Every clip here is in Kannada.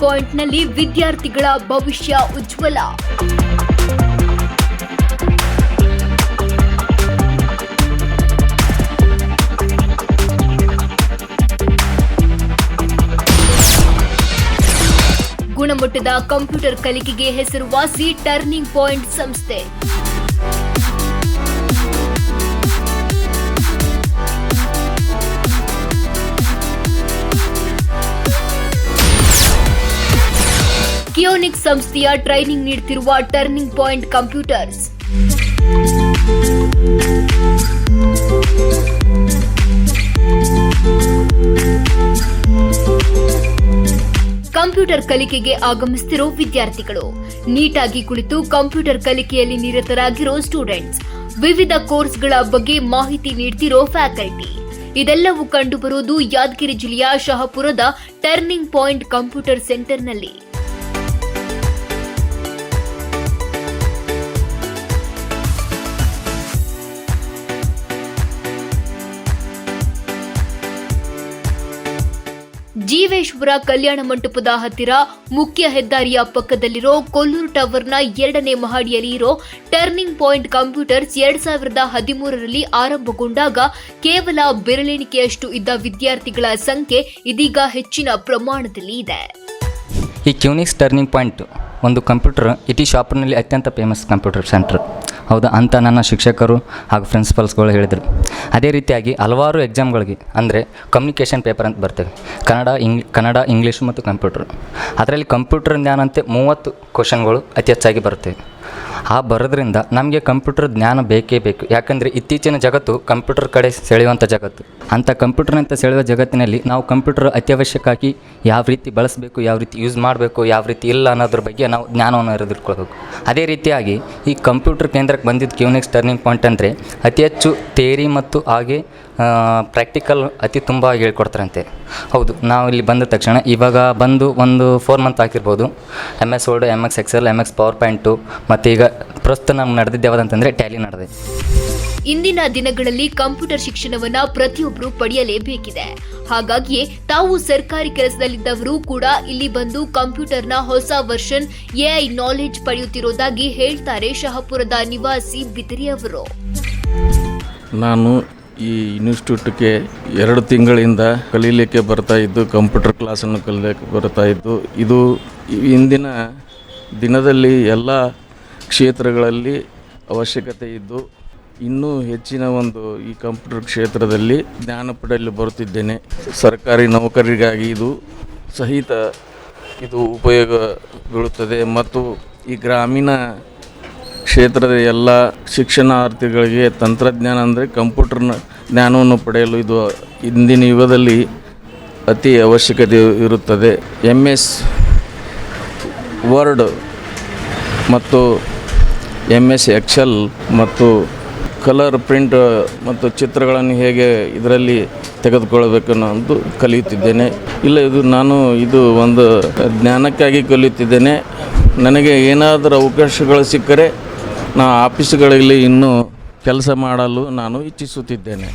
ಪಾಯಿಂಟ್ನಲ್ಲಿ ವಿದ್ಯಾರ್ಥಿಗಳ ಭವಿಷ್ಯ ಉಜ್ವಲ. ಗುಣಮಟ್ಟದ ಕಂಪ್ಯೂಟರ್ ಕಲಿಕೆಗೆ ಹೆಸರುವಾಸಿ ಟರ್ನಿಂಗ್ ಪಾಯಿಂಟ್ ಸಂಸ್ಥೆ. ಕಿಯೋನಿಕ್ಸ್ ಸಂಸ್ಥೆಯ ಟ್ರೈನಿಂಗ್ ನೀಡುತ್ತಿರುವ ಟರ್ನಿಂಗ್ ಪಾಯಿಂಟ್ ಕಂಪ್ಯೂಟರ್ಸ್. ಕಂಪ್ಯೂಟರ್ ಕಲಿಕೆಗೆ ಆಗಮಿಸುತ್ತಿರೋ ವಿದ್ಯಾರ್ಥಿಗಳು. ನೀಟಾಗಿ ಕುಳಿತು ಕಂಪ್ಯೂಟರ್ ಕಲಿಕೆಯಲ್ಲಿ ನಿರತರಾಗಿರೋ ಸ್ಟೂಡೆಂಟ್ಸ್. ವಿವಿಧ ಕೋರ್ಸ್ಗಳ ಬಗ್ಗೆ ಮಾಹಿತಿ ನೀಡ್ತಿರೋ ಫ್ಯಾಕಲ್ಟಿ. ಇದೆಲ್ಲವೂ ಕಂಡುಬರುವುದು ಯಾದಗಿರಿ ಜಿಲ್ಲೆಯ ಶಹಪುರದ ಟರ್ನಿಂಗ್ ಪಾಯಿಂಟ್ ಕಂಪ್ಯೂಟರ್ ಸೆಂಟರ್ನಲ್ಲಿ. ಜೀವೇಶ್ವರ ಕಲ್ಯಾಣ ಮಂಟಪದ ಹತ್ತಿರ ಮುಖ್ಯ ಹೆದ್ದಾರಿಯ ಪಕ್ಕದಲ್ಲಿರೋ ಕೊಲ್ಲೂರು ಟವರ್ನ ಎರಡನೇ ಮಹಡಿಯಲ್ಲಿ ಇರೋ ಟರ್ನಿಂಗ್ ಪಾಯಿಂಟ್ ಕಂಪ್ಯೂಟರ್ಸ್ ಎರಡ್ ಸಾವಿರದ ಹದಿಮೂರರಲ್ಲಿ ಆರಂಭಗೊಂಡಾಗ ಕೇವಲ ಬೆರಳೆಣಿಕೆಯಷ್ಟು ಇದ್ದ ವಿದ್ಯಾರ್ಥಿಗಳ ಸಂಖ್ಯೆ ಇದೀಗ ಹೆಚ್ಚಿನ ಪ್ರಮಾಣದಲ್ಲಿ ಇದೆ. ಈ ಕ್ಯೂನಿಕ್ಸ್ ಟರ್ನಿಂಗ್ ಪಾಯಿಂಟ್ ಒಂದು ಕಂಪ್ಯೂಟರ್ ಇಟಿ ಶಾಪ್ನಲ್ಲಿ ಅತ್ಯಂತ ಫೇಮಸ್ ಕಂಪ್ಯೂಟರ್ ಸೆಂಟ್ರ್. ಹೌದಾ ಅಂತ ನನ್ನ ಶಿಕ್ಷಕರು ಹಾಗೂ ಪ್ರಿನ್ಸಿಪಲ್ಸ್ಗಳು ಹೇಳಿದರು. ಅದೇ ರೀತಿಯಾಗಿ ಹಲವಾರು ಎಕ್ಸಾಮ್ಗಳಿಗೆ ಅಂದರೆ ಕಮ್ಯುನಿಕೇಷನ್ ಪೇಪರ್ ಅಂತ ಬರ್ತವೆ ಕನ್ನಡ, ಇಂಗ್, ಕನ್ನಡ, ಇಂಗ್ಲೀಷ್ ಮತ್ತು ಕಂಪ್ಯೂಟರ್ ಅದರಲ್ಲಿ ಕಂಪ್ಯೂಟರ್ ಜ್ಞಾನಂತೆ ಮೂವತ್ತು ಕ್ವಶನ್ಗಳು ಅತಿ ಹೆಚ್ಚಾಗಿ ಬರ್ತವೆ ಆ ಬರೋದ್ರಿಂದ ನಮಗೆ ಕಂಪ್ಯೂಟರ್ ಜ್ಞಾನ ಬೇಕೇ ಬೇಕು. ಯಾಕಂದರೆ ಇತ್ತೀಚಿನ ಜಗತ್ತು ಕಂಪ್ಯೂಟರ್ ಕಡೆ ಸೆಳೆಯುವಂಥ ಜಗತ್ತು. ಅಂಥ ಕಂಪ್ಯೂಟರ್ನಂತ ಸೆಳೆಯುವ ಜಗತ್ತಿನಲ್ಲಿ ನಾವು ಕಂಪ್ಯೂಟರ್ ಅತ್ಯವಶ್ಯಕ್ಕಾಗಿ ಯಾವ ರೀತಿ ಬಳಸಬೇಕು, ಯಾವ ರೀತಿ ಯೂಸ್ ಮಾಡಬೇಕು, ಯಾವ ರೀತಿ ಇಲ್ಲ ಅನ್ನೋದ್ರ ಬಗ್ಗೆ ನಾವು ಜ್ಞಾನವನ್ನು ಅರಿದಿಟ್ಕೊಳ್ಬೇಕು ಅದೇ ರೀತಿಯಾಗಿ ಈ ಕಂಪ್ಯೂಟರ್ ಕೇಂದ್ರಕ್ಕೆ ಬಂದಿದ್ದು ಕ್ಯೂನೆಕ್ಸ್ ಟರ್ನಿಂಗ್ ಪಾಯಿಂಟ್ ಅಂದರೆ ಅತಿ ಹೆಚ್ಚು ಥೇರಿ ಮತ್ತು ಹಾಗೆ ಪ್ರಾಕ್ಟಿಕಲ್ ಅತಿ ತುಂಬ ಹೇಳ್ಕೊಡ್ತಾರಂತೆ. ಹೌದು, ನಾವು ಇಲ್ಲಿ ಬಂದ ತಕ್ಷಣ ಇವಾಗ ಬಂದು ಒಂದು ಫೋರ್ ಮಂತ್ ಆಗಿರ್ಬೋದು M S Word M X Excel M X PowerPoint ಮತ್ತು ಈಗ ಪ್ರಸ್ತುತ ನಮ್ಗೆ ನಡೆದಿದ್ದು ಯಾವುದಂತಂದರೆ ಟ್ಯಾಲಿ ನಡೆದಿದೆ. ಇಂದಿನ ದಿನಗಳಲ್ಲಿ ಕಂಪ್ಯೂಟರ್ ಶಿಕ್ಷಣವನ್ನ ಪ್ರತಿಯೊಬ್ಬರು ಪಡೆಯಲೇಬೇಕಿದೆ. ಹಾಗಾಗಿಯೇ ತಾವು ಸರ್ಕಾರಿ ಕೆಲಸದಲ್ಲಿದ್ದವರು ಕೂಡ ಇಲ್ಲಿ ಬಂದು ಕಂಪ್ಯೂಟರ್ನ ಹೊಸ ವರ್ಷನ್ ಎಐ ನಾಲೆಜ್ ಪಡೆಯುತ್ತಿರೋದಾಗಿ ಹೇಳ್ತಾರೆ ಶಹಾಪುರದ ನಿವಾಸಿ ಬಿದಿರಿ ಅವರು. ನಾನು ಈ ಇನ್ಸ್ಟಿಟ್ಯೂಟ್ಗೆ ಎರಡು ತಿಂಗಳಿಂದ ಕಲೀಲಿಕ್ಕೆ ಬರ್ತಾ ಇದ್ದು ಕಂಪ್ಯೂಟರ್ ಕ್ಲಾಸನ್ನು ಕಲಿಯಕ್ಕೆ ಬರ್ತಾ ಇದ್ದು ಇದು ಇಂದಿನ ದಿನದಲ್ಲಿ ಎಲ್ಲ ಕ್ಷೇತ್ರಗಳಲ್ಲಿ ಅವಶ್ಯಕತೆ ಇದ್ದು ಇನ್ನೂ ಹೆಚ್ಚಿನ ಒಂದು ಈ ಕಂಪ್ಯೂಟರ್ ಕ್ಷೇತ್ರದಲ್ಲಿ ಜ್ಞಾನ ಪಡೆಯಲು ಬರುತ್ತಿದ್ದೇನೆ. ಸರ್ಕಾರಿ ನೌಕರಿಗಾಗಿ ಇದು ಸಹಿತ ಇದು ಉಪಯೋಗ ಬೀಳುತ್ತದೆ ಮತ್ತು ಈ ಗ್ರಾಮೀಣ ಕ್ಷೇತ್ರದ ಎಲ್ಲ ಶಿಕ್ಷಣಾರ್ಥಿಗಳಿಗೆ ತಂತ್ರಜ್ಞಾನ ಅಂದರೆ ಕಂಪ್ಯೂಟರ್ನ ಜ್ಞಾನವನ್ನು ಪಡೆಯಲು ಇದು ಇಂದಿನ ಯುಗದಲ್ಲಿ ಅತಿ ಅವಶ್ಯಕತೆ ಇರುತ್ತದೆ. ಎಂ ಎಸ್ ವರ್ಡ್ ಮತ್ತು ಎಂ ಎಸ್ ಎಕ್ಸೆಲ್ ಮತ್ತು ಕಲರ್ ಪ್ರಿಂಟ್ ಮತ್ತು ಚಿತ್ರಗಳನ್ನು ಹೇಗೆ ಇದರಲ್ಲಿ ತೆಗೆದುಕೊಳ್ಳಬೇಕು ಅನ್ನೋದು ಕಲಿಯುತ್ತಿದ್ದೇನೆ. ಇಲ್ಲ, ಇದು ನಾನು ಇದು ಒಂದು ಜ್ಞಾನಕ್ಕಾಗಿ ಕಲಿಯುತ್ತಿದ್ದೇನೆ. ನನಗೆ ಏನಾದರೂ ಅವಕಾಶಗಳು ಸಿಕ್ಕರೆ ನಾ ಆಫೀಸ್ಗಳಲ್ಲಿ ಇನ್ನೂ ಕೆಲಸ ಮಾಡಲು ನಾನು ಇಚ್ಛಿಸುತ್ತಿದ್ದೇನೆ.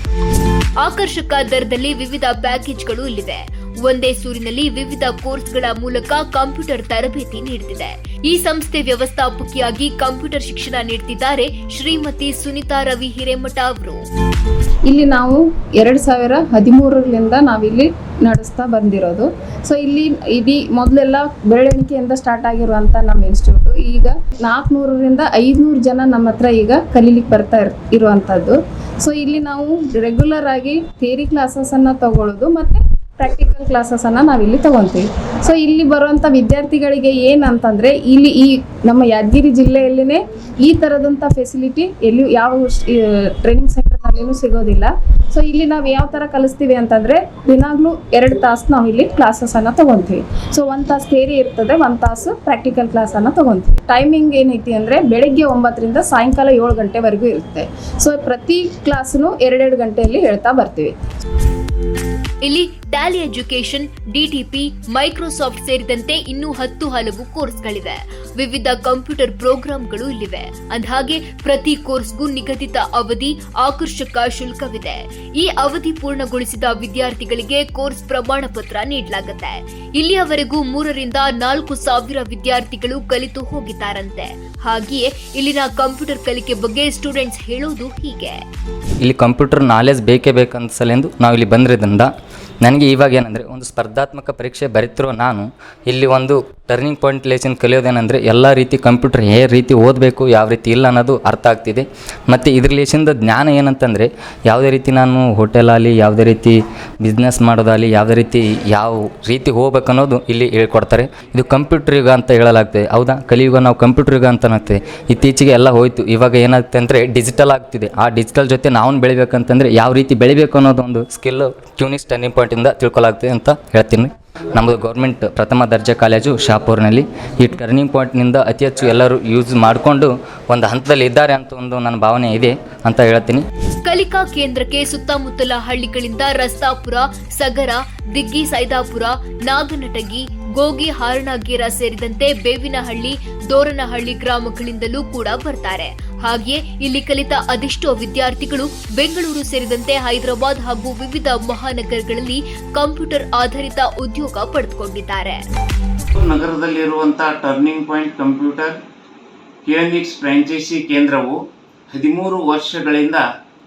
ಆಕರ್ಷಕ ದರದಲ್ಲಿ ವಿವಿಧ ಪ್ಯಾಕೇಜ್ಗಳು ಇಲ್ಲಿವೆ. ಒಂದೇ ಸೂರಿನಲ್ಲಿ ವಿವಿಧ ಕೋರ್ಸ್ಗಳ ಮೂಲಕ ಕಂಪ್ಯೂಟರ್ ತರಬೇತಿ ನೀಡುತ್ತಿದೆ. ಈ ಸಂಸ್ಥೆ ವ್ಯವಸ್ಥಾಪಕಿಯಾಗಿ ಕಂಪ್ಯೂಟರ್ ಶಿಕ್ಷಣ ನೀಡುತ್ತಿದ್ದಾರೆ ಶ್ರೀಮತಿ ಸುನಿತಾ ರವಿ ಹಿರೇಮಠ ಅವರು. ಇಲ್ಲಿ ನಾವು ಎರಡು ಸಾವಿರ ಹದಿಮೂರರಿಂದ ನಾವಿಲ್ಲಿ ನಡೆಸ್ತಾ ಬಂದಿರೋದು. ಸೊ ಇಲ್ಲಿ ಇಡೀ ಮೊದಲೆಲ್ಲ ಬೆರಳೆಣಿಕೆಯಿಂದ ಸ್ಟಾರ್ಟ್ ಆಗಿರುವಂತ ನಮ್ಮ ಇನ್ಸ್ಟಿಟ್ಯೂಟ್ ಈಗ ನಾಲ್ಕುನೂರರಿಂದ ಐದುನೂರು ಜನ ನಮ್ಮ ಹತ್ರ ಈಗ ಕಲೀಲಿಕ್ಕೆ ಬರ್ತಾ ಇರ್ ಇರುವಂಥದ್ದು ಸೊ ಇಲ್ಲಿ ನಾವು ರೆಗ್ಯುಲರ್ ಆಗಿ ಥಿಯರಿ ಅನ್ನ ತಗೊಳ್ಳೋದು ಮತ್ತು ಪ್ರಾಕ್ಟಿಕಲ್ ಕ್ಲಾಸಸನ್ನು ನಾವಿಲ್ಲಿ ತಗೊಂತೀವಿ. ಸೊ ಇಲ್ಲಿ ಬರುವಂಥ ವಿದ್ಯಾರ್ಥಿಗಳಿಗೆ ಏನಂತಂದರೆ, ಇಲ್ಲಿ ಈ ನಮ್ಮ ಯಾದಗಿರಿ ಜಿಲ್ಲೆಯಲ್ಲಿನೇ ಈ ಥರದಂಥ ಫೆಸಿಲಿಟಿ ಎಲ್ಲಿ ಯಾವ ಟ್ರೈನಿಂಗ್ ಸೆಂಟರ್ನಲ್ಲಿಯೂ ಸಿಗೋದಿಲ್ಲ. ಸೊ ಇಲ್ಲಿ ನಾವು ಯಾವ ಥರ ಕಲಿಸ್ತೀವಿ ಅಂತಂದರೆ, ದಿನಾಗಲೂ ಎರಡು ತಾಸು ನಾವು ಇಲ್ಲಿ ಕ್ಲಾಸಸನ್ನು ತೊಗೊತೀವಿ. ಸೊ ಒಂದು ತಾಸು ಥೇರಿ ಇರ್ತದೆ, ಒಂದು ತಾಸು ಪ್ರಾಕ್ಟಿಕಲ್ ಕ್ಲಾಸನ್ನು ತೊಗೊತೀವಿ. ಟೈಮಿಂಗ್ ಏನೈತಿ ಅಂದರೆ, ಬೆಳಗ್ಗೆ ಒಂಬತ್ತರಿಂದ ಸಾಯಂಕಾಲ ಏಳು ಗಂಟೆವರೆಗೂ ಇರುತ್ತೆ. ಸೊ ಪ್ರತಿ ಕ್ಲಾಸ್ನು ಎರಡೆರಡು ಗಂಟೆಯಲ್ಲಿ ಹೇಳ್ತಾ ಬರ್ತೀವಿ. ಇಲ್ಲಿ ಟ್ಯಾಲಿ ಎಜುಕೇಶನ್ ಡಿಟಿಪಿ ಮೈಕ್ರೋಸಾಫ್ಟ್ ಸೇರಿದಂತೆ ಇನ್ನೂ ಹತ್ತು ಹಲವು ಕೋರ್ಸ್ಗಳಿವೆ. ವಿವಿಧ ಕಂಪ್ಯೂಟರ್ ಪ್ರೋಗ್ರಾಂಗಳು ಇಲ್ಲಿವೆ. ಅಂದಹಾಗೆ, ಪ್ರತಿ ಕೋರ್ಸ್ಗೂ ನಿಗದಿತ ಅವಧಿ ಆಕರ್ಷಕ ಶುಲ್ಕವಿದೆ. ಈ ಅವಧಿ ಪೂರ್ಣಗೊಳಿಸಿದ ವಿದ್ಯಾರ್ಥಿಗಳಿಗೆ ಕೋರ್ಸ್ ಪ್ರಮಾಣ ಪತ್ರ ನೀಡಲಾಗುತ್ತೆ. ಇಲ್ಲಿಯವರೆಗೂ ಮೂರರಿಂದ ನಾಲ್ಕು ಸಾವಿರ ವಿದ್ಯಾರ್ಥಿಗಳು ಕಲಿತು ಹೋಗಿದ್ದಾರಂತೆ. ಹಾಗೆಯೇ, ಇಲ್ಲಿನ ಕಂಪ್ಯೂಟರ್ ಕಲಿಕೆ ಬಗ್ಗೆ ಸ್ಟೂಡೆಂಟ್ಸ್ ಹೇಳೋದು ಹೀಗೆ. ಇಲ್ಲಿ ಕಂಪ್ಯೂಟರ್ ನಾಲೆಜ್ ಬೇಕೇ ಬೇಕಂತ ಸಲೆಂದು ನಾವು ಇಲ್ಲಿ ಬಂದಿರೋದ್ರಿಂದ ನನಗೆ ಇವಾಗ ಏನಂದರೆ ಒಂದು ಸ್ಪರ್ಧಾತ್ಮಕ ಪರೀಕ್ಷೆ ಬರೀತಿರೋ ನಾನು, ಇಲ್ಲಿ ಒಂದು ಟರ್ನಿಂಗ್ ಪಾಯಿಂಟ್ ಲೇಸಿನ ಕಲಿಯೋದೇನೆಂದರೆ ಎಲ್ಲ ರೀತಿ ಕಂಪ್ಯೂಟರ್ ಯಾವ ರೀತಿ ಓದಬೇಕು, ಯಾವ ರೀತಿ ಇಲ್ಲ ಅನ್ನೋದು ಅರ್ಥ ಆಗ್ತಿದೆ. ಮತ್ತು ಇದ್ರ ಲೇಸಿಂದ ಜ್ಞಾನ ಏನಂತಂದರೆ, ಯಾವುದೇ ರೀತಿ ನಾನು ಹೋಟೆಲಾಗಲಿ ಯಾವುದೇ ರೀತಿ ಬಿಸ್ನೆಸ್ ಮಾಡೋದಾಗಲಿ, ಯಾವುದೇ ರೀತಿ ಯಾವ ರೀತಿ ಹೋಗ್ಬೇಕು ಅನ್ನೋದು ಇಲ್ಲಿ ಹೇಳ್ಕೊಡ್ತಾರೆ. ಇದು ಕಂಪ್ಯೂಟರ್ ಯುಗ ಅಂತ ಹೇಳಲಾಗ್ತದೆ. ಹೌದಾ? ಕಲಿಯುಗ ನಾವು ಕಂಪ್ಯೂಟರ್ ಯುಗ ಅಂತ ಅನ್ನತ್ತೆ. ಇತ್ತೀಚೆಗೆ ಎಲ್ಲ ಹೋಯಿತು. ಇವಾಗ ಏನಾಗ್ತದೆ ಅಂದರೆ ಡಿಜಿಟಲ್ ಆಗ್ತಿದೆ. ಆ ಡಿಜಿಟಲ್ ಜೊತೆ ನಾವು ಬೆಳಿಬೇಕಂತಂದರೆ ಯಾವ ರೀತಿ ಬೆಳಿಬೇಕು ಅನ್ನೋದು ಒಂದು ಸ್ಕಿಲ್ ಟ್ಯೂನಿಸ್ ಟರ್ನಿಂಗ್ ಪಾಯಿಂಟಿಂದ ತಿಳ್ಕೊಳ್ಳಾಗ್ತದೆ ಅಂತ ಹೇಳ್ತೀನಿ. ನಮ್ಮದು ಗೌರ್ಮೆಂಟ್ ಪ್ರಥಮ ದರ್ಜೆ ಕಾಲೇಜು ಶಾಪೂರ್ನಲ್ಲಿ. ಈ ಟರ್ನಿಂಗ್ ಪಾಯಿಂಟ್ನಿಂದ ಅತಿ ಹೆಚ್ಚು ಎಲ್ಲರೂ ಯೂಸ್ ಮಾಡಿಕೊಂಡು ಒಂದು ಹಂತದಲ್ಲಿ ಇದ್ದಾರೆ ಅಂತ ಒಂದು ನನ್ನ ಭಾವನೆ ಇದೆ ಅಂತ ಹೇಳ್ತೀನಿ. ಕಲಿಕಾ ಕೇಂದ್ರಕ್ಕೆ ಸುತ್ತಮುತ್ತಲ ಹಳ್ಳಿಗಳಿಂದ ರಸ್ತಾಪುರ, ಸಗರ, ದಿಗ್ಗಿ, ಸೈದಾಪುರ, ನಾಗನಟಗಿ, ಗೋಗಿ ಹಾರಣಗೇರ ಸೇರಿದಂತೆ ಬೇವಿನಹಳ್ಳಿ, ದೋರನಹಳ್ಳಿ ಗ್ರಾಮಗಳಿಂದಲೂ ಕೂಡ ಬರ್ತಾರೆ. ಹಾಗೆಯೇ ಇಲ್ಲಿ ಕಲಿತ ಅದೆಷ್ಟೋ ವಿದ್ಯಾರ್ಥಿಗಳು ಬೆಂಗಳೂರು ಸೇರಿದಂತೆ ಹೈದರಾಬಾದ್ ಹಾಗೂ ವಿವಿಧ ಮಹಾನಗರಗಳಲ್ಲಿ ಕಂಪ್ಯೂಟರ್ ಆಧಾರಿತ ಉದ್ಯೋಗ ಪಡೆದುಕೊಂಡಿದ್ದಾರೆ. ನಗರದಲ್ಲಿರುವಂತಹ turning point computer Keonics franchise ಕೇಂದ್ರವು ಹದಿಮೂರು ವರ್ಷಗಳಿಂದ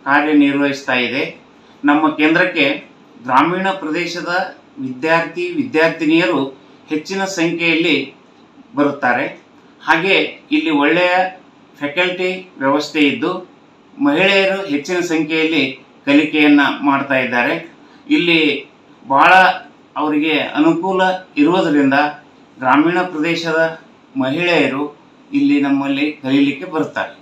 ಕಾರ್ಯನಿರ್ವಹಿಸ್ತಾ ಇದೆ. ನಮ್ಮ ಕೇಂದ್ರಕ್ಕೆ ಗ್ರಾಮೀಣ ಪ್ರದೇಶದ ವಿದ್ಯಾರ್ಥಿ, ವಿದ್ಯಾರ್ಥಿನಿಯರು ಹೆಚ್ಚಿನ ಸಂಖ್ಯೆಯಲ್ಲಿ ಬರುತ್ತಾರೆ. ಹಾಗೆ ಇಲ್ಲಿ ಒಳ್ಳೆಯ ಫ್ಯಾಕಲ್ಟಿ ವ್ಯವಸ್ಥೆ ಇದ್ದು, ಮಹಿಳೆಯರು ಹೆಚ್ಚಿನ ಸಂಖ್ಯೆಯಲ್ಲಿ ಕಲಿಕೆಯನ್ನು ಮಾಡ್ತಾ ಇದ್ದಾರೆ. ಇಲ್ಲಿ ಭಾಳ ಅವರಿಗೆ ಅನುಕೂಲ ಇರುವುದರಿಂದ ಗ್ರಾಮೀಣ ಪ್ರದೇಶದ ಮಹಿಳೆಯರು ಇಲ್ಲಿ ನಮ್ಮಲ್ಲಿ ಕಲೀಲಿಕ್ಕೆ ಬರುತ್ತಾರೆ.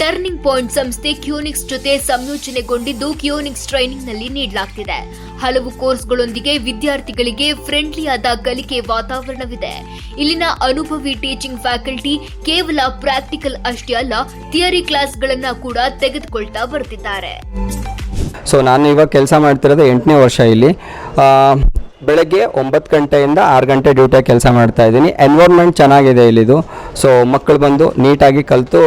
ಟರ್ನಿಂಗ್ ಪಾಯಿಂಟ್ ಸಂಸ್ಥೆ ಕ್ಯೂನಿಕ್ಸ್ ಜೊತೆ ಸಂಯೋಜನೆಗೊಂಡಿದ್ದು ಕ್ಯೂನಿಕ್ಸ್ ಟ್ರೈನಿಂಗ್ನಲ್ಲಿ ನೀಡಲಾಗ್ತಿದೆ. ಹಲವು ಕೋರ್ಸ್ಗಳೊಂದಿಗೆ ವಿದ್ಯಾರ್ಥಿಗಳಿಗೆ ಫ್ರೆಂಡ್ಲಿ ಆದ ಕಲಿಕೆ ವಾತಾವರಣವಿದೆ. ಇಲ್ಲಿನ ಅನುಭವಿ ಟೀಚಿಂಗ್ ಫ್ಯಾಕಲ್ಟಿ ಕೇವಲ ಪ್ರಾಕ್ಟಿಕಲ್ ಅಷ್ಟೇ ಅಲ್ಲ, ಥಿಯರಿ ಕ್ಲಾಸ್ಗಳನ್ನ ಕೂಡ ತೆಗೆದುಕೊಳ್ತಾ ಬರ್ತಿದ್ದಾರೆ. ಸೊ ನಾನು ಇವಾಗ ಕೆಲಸ ಮಾಡ್ತಿರೋದು ಎಂಟನೇ ವರ್ಷ ಇಲ್ಲಿ. ಬೆಳಗ್ಗೆ ಒಂಬತ್ತು ಗಂಟೆಯಿಂದ ಆರು ಗಂಟೆ ಡ್ಯೂಟಿಯಾಗಿ ಕೆಲಸ ಮಾಡ್ತಾ ಇದ್ದೀನಿ. ಎನ್ವೈರ್ಮೆಂಟ್ ಚೆನ್ನಾಗಿದೆ ಇಲ್ಲಿದು. ಸೊ ಮಕ್ಕಳು ಬಂದು ನೀಟಾಗಿ ಕಲಿತು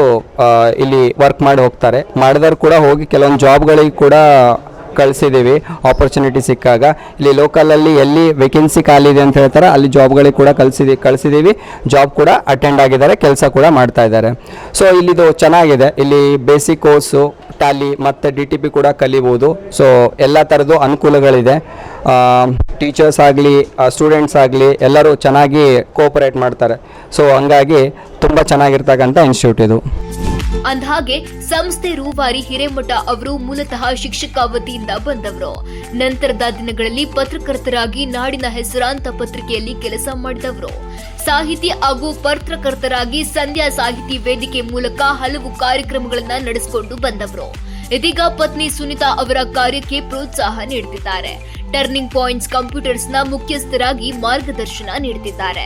ಇಲ್ಲಿ ವರ್ಕ್ ಮಾಡಿ ಹೋಗ್ತಾರೆ. ಮಾಡಿದವ್ರು ಕೂಡ ಹೋಗಿ ಕೆಲವೊಂದು ಜಾಬ್ಗಳಿಗೆ ಕೂಡ ಕಳಿಸಿದ್ದೀವಿ ಆಪರ್ಚುನಿಟಿ ಸಿಕ್ಕಾಗ. ಇಲ್ಲಿ ಲೋಕಲಲ್ಲಿ ಎಲ್ಲಿ ವೇಕೆನ್ಸಿ ಖಾಲಿ ಇದೆ ಅಂತ ಹೇಳ್ತಾರೆ, ಅಲ್ಲಿ ಜಾಬ್ಗಳಿಗೆ ಕೂಡ ಕಳಿಸಿದಿ ಕಳಿಸಿದ್ದೀವಿ ಜಾಬ್ ಕೂಡ ಅಟೆಂಡ್ ಆಗಿದ್ದಾರೆ, ಕೆಲಸ ಕೂಡ ಮಾಡ್ತಾ ಇದ್ದಾರೆ. ಸೊ ಇಲ್ಲಿದು ಚೆನ್ನಾಗಿದೆ. ಇಲ್ಲಿ ಬೇಸಿಕ್ ಕೋರ್ಸು ಟ್ಯಾಲಿ ಮತ್ತು ಡಿ ಟಿ ಪಿ ಕೂಡ ಕಲಿಬೋದು. ಸೊ ಎಲ್ಲ ಥರದ್ದು ಅನುಕೂಲಗಳಿದೆ. ಟೀಚರ್ಸ್ ಆಗಲಿ ಸ್ಟೂಡೆಂಟ್ಸ್ ಆಗಲಿ, ಎಲ್ಲರೂ ಚೆನ್ನಾಗಿ ಕೋಪರೇಟ್ ಮಾಡ್ತಾರೆ. ಸೊ ಹಂಗಾಗಿ ತುಂಬ ಚೆನ್ನಾಗಿರ್ತಕ್ಕಂಥ ಇನ್ಸ್ಟಿಟ್ಯೂಟ್ ಇದು. ಅಂದಹಾಗೆ ಸಂಸ್ಥೆ ರೂವಾರಿ ಹಿರೇಮಠ ಅವರು ಮೂಲತಃ ಶಿಕ್ಷಕ ವತಿಯಿಂದ ಬಂದವರು. ನಂತರದ ದಿನಗಳಲ್ಲಿ ಪತ್ರಕರ್ತರಾಗಿ ನಾಡಿನ ಹೆಸರಾಂತ ಪತ್ರಿಕೆಯಲ್ಲಿ ಕೆಲಸ ಮಾಡಿದವರು. ಸಾಹಿತಿ ಹಾಗೂ ಪತ್ರಕರ್ತರಾಗಿ ಸಂಧ್ಯಾ ಸಾಹಿತಿ ವೇದಿಕೆ ಮೂಲಕ ಹಲವು ಕಾರ್ಯಕ್ರಮಗಳನ್ನು ನಡೆಸಿಕೊಂಡು ಬಂದವರು. ಇದೀಗ ಪತ್ನಿ ಸುನಿತಾ ಅವರ ಕಾರ್ಯಕ್ಕೆ ಪ್ರೋತ್ಸಾಹ ನೀಡುತ್ತಿದ್ದಾರೆ. ಟರ್ನಿಂಗ್ ಪಾಯಿಂಟ್ಸ್ ಕಂಪ್ಯೂಟರ್ಸ್ನ ಮುಖ್ಯಸ್ಥರಾಗಿ ಮಾರ್ಗದರ್ಶನ ನೀಡುತ್ತಿದ್ದಾರೆ.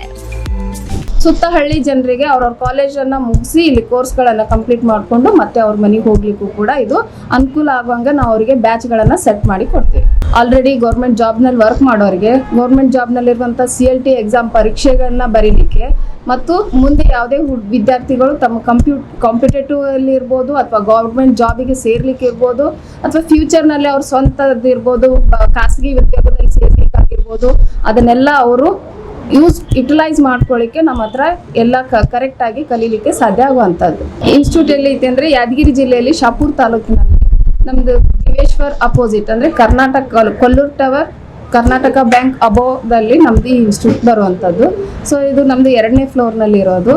ಸುತ್ತ ಹಳ್ಳಿ ಜನರಿಗೆ ಅವ್ರವ್ರ ಕಾಲೇಜನ್ನು ಮುಗಿಸಿ ಇಲ್ಲಿ ಕೋರ್ಸ್ಗಳನ್ನು ಕಂಪ್ಲೀಟ್ ಮಾಡಿಕೊಂಡು ಮತ್ತೆ ಅವ್ರ ಮನೆಗೆ ಹೋಗ್ಲಿಕ್ಕೂ ಕೂಡ ಇದು ಅನುಕೂಲ ಆಗುವಂಗೆ ನಾವು ಅವರಿಗೆ ಬ್ಯಾಚ್ಗಳನ್ನು ಸೆಟ್ ಮಾಡಿ ಕೊಡ್ತೀವಿ. ಆಲ್ರೆಡಿ ಗೌರ್ಮೆಂಟ್ ಜಾಬ್ನಲ್ಲಿ ವರ್ಕ್ ಮಾಡೋರಿಗೆ ಗೌರ್ಮೆಂಟ್ ಜಾಬ್ನಲ್ಲಿರುವಂಥ ಸಿ ಎಲ್ ಟಿ ಎಕ್ಸಾಮ್ ಪರೀಕ್ಷೆಗಳನ್ನ ಬರೀಲಿಕ್ಕೆ ಮತ್ತು ಮುಂದೆ ಯಾವುದೇ ವಿದ್ಯಾರ್ಥಿಗಳು ತಮ್ಮ ಕಂಪ್ಯೂ ಕಾಂಪಿಟೇಟಿವ್ ಅಲ್ಲಿ ಇರ್ಬೋದು ಅಥವಾ ಗೌರ್ಮೆಂಟ್ ಜಾಬಿಗೆ ಸೇರ್ಲಿಕ್ಕೆ ಇರ್ಬೋದು ಅಥವಾ ಫ್ಯೂಚರ್ನಲ್ಲಿ ಅವ್ರ ಸ್ವಂತದ್ದು ಇರ್ಬೋದು ಖಾಸಗಿ ಉದ್ಯೋಗದಲ್ಲಿ ಸೇರ್ಲಿಕ್ಕಾಗಿರ್ಬೋದು, ಅದನ್ನೆಲ್ಲ ಅವರು ಯೂಸ್ ಯುಟಿಲೈಸ್ ಮಾಡ್ಕೊಳ್ಳಿಕ್ಕೆ ನಮ್ಮ ಹತ್ರ ಎಲ್ಲ ಕರೆಕ್ಟ್ ಆಗಿ ಕಲೀಲಿಕ್ಕೆ ಸಾಧ್ಯ ಆಗುವಂಥದ್ದು. ಇನ್ಸ್ಟಿಟ್ಯೂಟ್ ಎಲ್ಲಿ ಐತೆ ಅಂದರೆ ಯಾದಗಿರಿ ಜಿಲ್ಲೆಯಲ್ಲಿ ಶಾಪೂರ್ ತಾಲೂಕಿನಲ್ಲಿ. ನಮ್ಮದು ದಿವೇಶ್ವರ್ ಅಪೋಸಿಟ್ ಅಂದರೆ ಕರ್ನಾಟಕ, ಕೊಲ್ಲೂರ್ ಟವರ್ ಕರ್ನಾಟಕ ಬ್ಯಾಂಕ್ ಅಬೋದಲ್ಲಿ ನಮ್ದು ಈ ಇನ್ಸ್ಟಿಟ್ಯೂಟ್ ಬರುವಂಥದ್ದು. ಸೊ ಇದು ನಮ್ಮದು ಎರಡನೇ ಫ್ಲೋರ್ನಲ್ಲಿ ಇರೋದು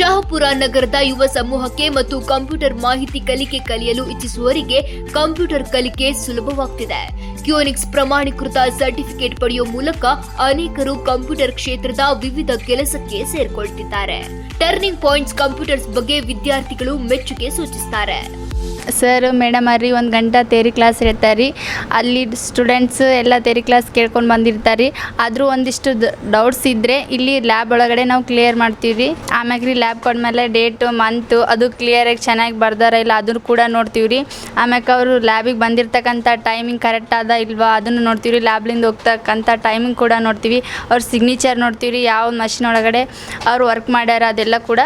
ಶಹಾಪುರ ನಗರದ ಯುವ ಸಮೂಹಕ್ಕೆ ಮತ್ತು ಕಂಪ್ಯೂಟರ್ ಮಾಹಿತಿ ಕಲಿಕೆ ಕಲಿಯಲು ಇಚ್ಛಿಸುವವರಿಗೆ ಕಂಪ್ಯೂಟರ್ ಕಲಿಕೆ ಸುಲಭವಾಗ್ತಿದೆ. ಕ್ಯೂನಿಕ್ಸ್ ಪ್ರಮಾಣೀಕೃತ ಸರ್ಟಿಫಿಕೇಟ್ ಪಡೆಯುವ ಮೂಲಕ ಅನೇಕರು ಕಂಪ್ಯೂಟರ್ ಕ್ಷೇತ್ರದ ವಿವಿಧ ಕೆಲಸಕ್ಕೆ ಸೇರ್ಕೊಳ್ತಿದ್ದಾರೆ. ಟರ್ನಿಂಗ್ ಪಾಯಿಂಟ್ಸ್ ಕಂಪ್ಯೂಟರ್ಸ್ ಬಗ್ಗೆ ವಿದ್ಯಾರ್ಥಿಗಳು ಮೆಚ್ಚುಗೆ ಸೂಚಿಸುತ್ತಾರೆ ಸರ್, ಮೇಡಮ್ ಅವ್ರಿ, ಒಂದು ಗಂಟೆ ತೇರಿ ಕ್ಲಾಸ್ ಇರ್ತಾರೆ ರೀ ಅಲ್ಲಿ ಸ್ಟೂಡೆಂಟ್ಸ್ ಎಲ್ಲ ತೇರಿ ಕ್ಲಾಸ್ ಕೇಳ್ಕೊಂಡು ಬಂದಿರ್ತಾರೆ. ಆದರೂ ಒಂದಿಷ್ಟು ಡೌಟ್ಸ್ ಇದ್ದರೆ ಇಲ್ಲಿ ಲ್ಯಾಬ್ ಒಳಗಡೆ ನಾವು ಕ್ಲಿಯರ್ ಮಾಡ್ತೀವಿ ರೀ ಆಮ್ಯಾಗ ರೀ ಲ್ಯಾಬ್ ಕೊಡ್ಮೇಲೆ ಡೇಟು ಮಂತು ಅದು ಕ್ಲಿಯರಾಗಿ ಚೆನ್ನಾಗಿ ಬರ್ದಾರ ಇಲ್ಲ ಅದನ್ನು ಕೂಡ ನೋಡ್ತೀವಿ ರೀ ಆಮ್ಯಾಕ ಅವರು ಲ್ಯಾಬಿಗೆ ಬಂದಿರ್ತಕ್ಕಂಥ ಟೈಮಿಂಗ್ ಕರೆಕ್ಟ್ ಅದ ಇಲ್ವಾ ಅದನ್ನು ನೋಡ್ತೀವಿ ರೀ ಲ್ಯಾಬ್ಲಿಂದ ಹೋಗ್ತಕ್ಕಂಥ ಟೈಮಿಂಗ್ ಕೂಡ ನೋಡ್ತೀವಿ. ಅವ್ರ ಸಿಗ್ನೇಚರ್ ನೋಡ್ತೀವಿ ರೀ ಯಾವ ಮಷಿನ್ ಒಳಗಡೆ ಅವ್ರು ವರ್ಕ್ ಮಾಡ್ಯಾರ ಅದೆಲ್ಲ ಕೂಡ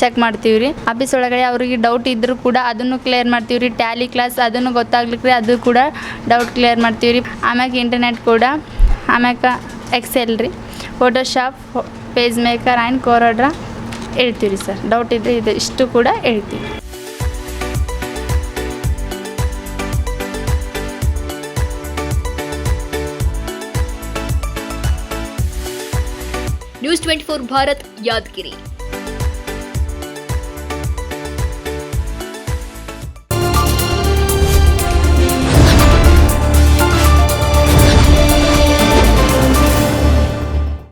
ಚೆಕ್ ಮಾಡ್ತೀವಿ ರೀ ಆಫೀಸ್ ಒಳಗಡೆ ಅವ್ರಿಗೆ ಡೌಟ್ ಇದ್ದರೂ ಕೂಡ ಅದನ್ನು ಕ್ಲಿಯರ್ ಮಾಡ್ತೀವಿ ರೀ ಟ್ಯಾಲಿ ಕ್ಲಾಸ್ ಅದನ್ನು ಗೊತ್ತಾಗ್ಲಿಕ್ಕೆ ಅದು ಕೂಡ ಡೌಟ್ ಕ್ಲಿಯರ್ ಮಾಡ್ತೀವಿ ರೀ ಆಮ್ಯಾಗ ಇಂಟರ್ನೆಟ್ ಕೂಡ, ಆಮ್ಯಾಕ ಎಕ್ಸೆಲ್ ರೀ. Photoshop page maker and CorelDRAW ಹೇಳ್ತೀವಿ ರೀ ಸರ್ ಡೌಟ್ ಇದ್ದರೆ ಇದು ಇಷ್ಟು ಕೂಡ ಹೇಳ್ತೀವಿ. News twenty four Bharat Yadgiri